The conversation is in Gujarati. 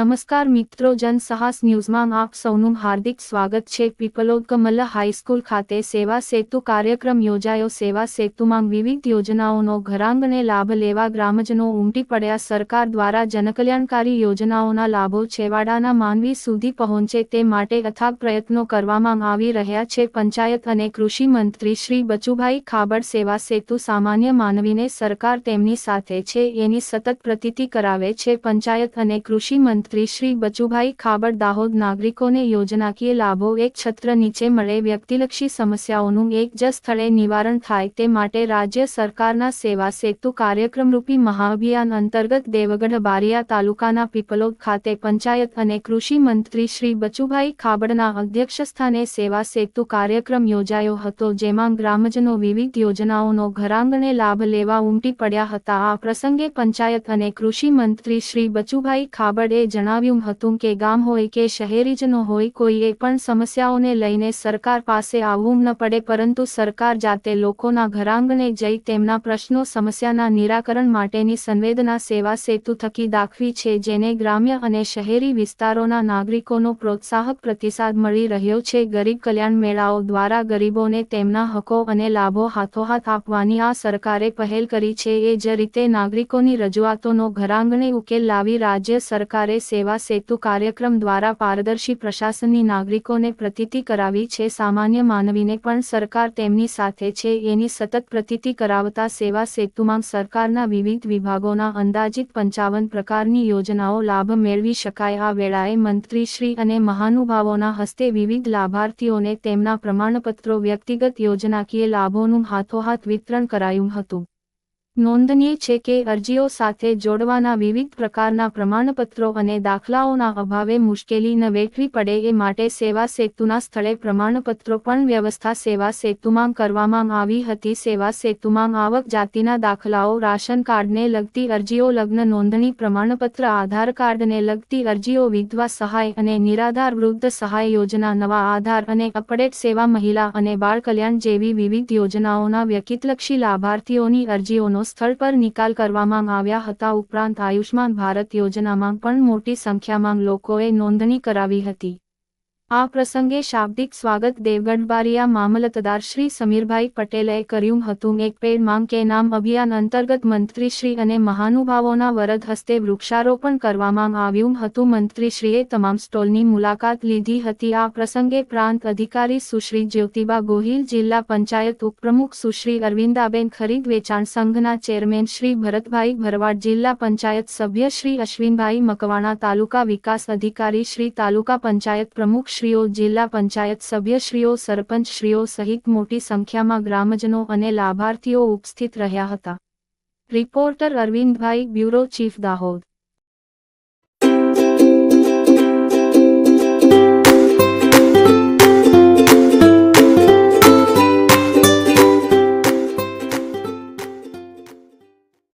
નમસ્કાર મિત્રો જનસાહસ ન્યૂઝમાં આપ સૌનું હાર્દિક સ્વાગત છે. પીપલોદ કમલ્લા હાઈસ્કૂલ ખાતે સેવા સેતુ કાર્યક્રમ યોજાયો. સેવા સેતુમાં વિવિધ યોજનાઓનો ઘરાંગને લાભ લેવા ગ્રામજનો ઉમટી પડ્યા. સરકાર દ્વારા જનકલ્યાણકારી યોજનાઓના લાભો છેવાડાના માનવી સુધી પહોંચે તે માટે અથાગ પ્રયત્નો કરવામાં આવી રહ્યા છે. પંચાયત અને કૃષિ મંત્રી શ્રી બચુભાઈ ખાબડ સેવા સેતુ સામાન્ય માનવીને સરકાર તેમની સાથે છે, એની સતત પ્રતીતિ કરાવે છે. પંચાયત અને કૃષિ મંત્રી શ્રી બચુભાઈ ખાબડ દાહોદ નાગરિકોને યોજનાકીય લાભો એક છત્ર નીચે મળે વ્યક્તિલક્ષી સમસ્યાઓનું એક જ સ્થળે નિવારણ થાય તે માટે રાજ્ય સરકારના સેવા સેતુ કાર્યક્રમરૂપી મહાઅભિયાન અંતર્ગત દેવગઢ બારિયા તાલુકાના પીપલોદ ખાતે પંચાયત અને કૃષિ મંત્રી શ્રી બચુભાઈ ખાબડના અધ્યક્ષસ્થાને સેવા સેતુ કાર્યક્રમ યોજાયો હતો, જેમાં ગ્રામજનો વિવિધ યોજનાઓનો ઘરાંગણે લાભ લેવા ઉમટી પડ્યા હતા. આ પ્રસંગે પંચાયત અને કૃષિ મંત્રી શ્રી બચુભાઈ ખાબડે જણાવ્યું હતું કે ગામ હોય કે શહેરીજનો હોય, કોઈએ પણ સમસ્યાઓને લઈને સરકાર પાસે આવવું ન પડે, પરંતુ સરકાર જાતે લોકોના ઘરાંગણે જઈ તેમના પ્રશ્નો સમસ્યાના નિરાકરણ માટેની સંવેદના સેવા સેતુ થકી દાખવી છે, જેને ગ્રામ્ય અને શહેરી વિસ્તારોના નાગરિકોનો પ્રોત્સાહક પ્રતિસાદ મળી રહ્યો છે. ગરીબ કલ્યાણ મેળાઓ દ્વારા ગરીબોને તેમના હકો અને લાભો હાથોહાથ આપવાની આ સરકારે પહેલ કરી છે. એ જ રીતે નાગરિકોની રજૂઆતોનો ઘરાંગણે ઉકેલ લાવી રાજ્ય સરકારે સેવા સેતુ કાર્યક્રમ દ્વારા પારદર્શી પ્રશાસનની નાગરિકોને પ્રતીતિ કરાવી છે. સામાન્ય માનવીને પણ સરકાર તેમની સાથે છે. એની સતત પ્રતીતિ કરાવતા સેવા સેતુમાં સરકારના વિવિધ વિભાગોના અંદાજિત પંચાવન પ્રકારની યોજનાઓ લાભ મેળવી શકાય. આ વેળાએ મંત્રીશ્રી અને મહાનુભાવોના હસ્તે વિવિધ લાભાર્થીઓને તેમના પ્રમાણપત્રો વ્યક્તિગત યોજનાકીય લાભોનું હાથોહાથ વિતરણ કરાયું હતું. નોંધનીય છે કે અરજીઓ સાથે જોડવાના વિવિધ પ્રકારના પ્રમાણપત્રો અને દાખલાઓના અભાવે મુશ્કેલી ન વેઠવી પડે એ માટે સેવા સેતુના સ્થળે પ્રમાણપત્રો પણ વ્યવસ્થા સેવા સેતુમાં કરવામાં આવી હતી. સેવા સેતુમાં આવક જાતિના દાખલાઓ, રાશન કાર્ડને લગતી અરજીઓ, લગ્ન નોંધણી પ્રમાણપત્ર, આધાર કાર્ડને લગતી અરજીઓ, વિધવા સહાય અને નિરાધાર વૃદ્ધ સહાય યોજના, નવા આધાર અને અપડેટ સેવા મહિલા અને બાળ કલ્યાણ જેવી વિવિધ યોજનાઓના વ્યકિતલક્ષી લાભાર્થીઓની અરજીઓનો સ્થળ પર નિકાલ કરવામાં આવ્યા હતા. ઉપરાંત આયુષ્માન ભારત યોજનામાં પણ મોટી સંખ્યામાં લોકોએ નોંધણી કરાવી હતી. આ પ્રસંગે શાબ્દિક સ્વાગત દેવગઢબારીયા મામલતદાર શ્રી સમીરભાઈ પટેલે કર્યું હતું. એક પેડ માંગ કે નામ અભિયાન અંતર્ગત મંત્રીશ્રી અને મહાનુભાવોના વરદ હસ્તે વૃક્ષારોપણ કરવામાં આવ્યું હતું. મંત્રીશ્રીએ તમામ સ્ટોલની મુલાકાત લીધી હતી. આ પ્રસંગે પ્રાંત અધિકારી સુશ્રી જ્યોતિબા ગોહિલ, જિલ્લા પંચાયત ઉપપ્રમુખ સુશ્રી અરવિંદાબેન ખરીદ, વેચાણ સંઘના ચેરમેન શ્રી ભરતભાઈ ભરવાડ, જિલ્લા પંચાયત સભ્ય શ્રી અશ્વિનભાઈ મકવાણા, તાલુકા વિકાસ અધિકારી શ્રી તાલુકા પંચાયત પ્રમુખ શ્રીઓ જિલ્લા પંચાયત સભ્યશ્રીઓ, સરપંચશ્રીઓ સહિત મોટી સંખ્યામાં ગ્રામજનો અને લાભાર્થીઓ ઉપસ્થિત રહ્યા હતા. Reporter Arvindbhai, bureau chief Dahod.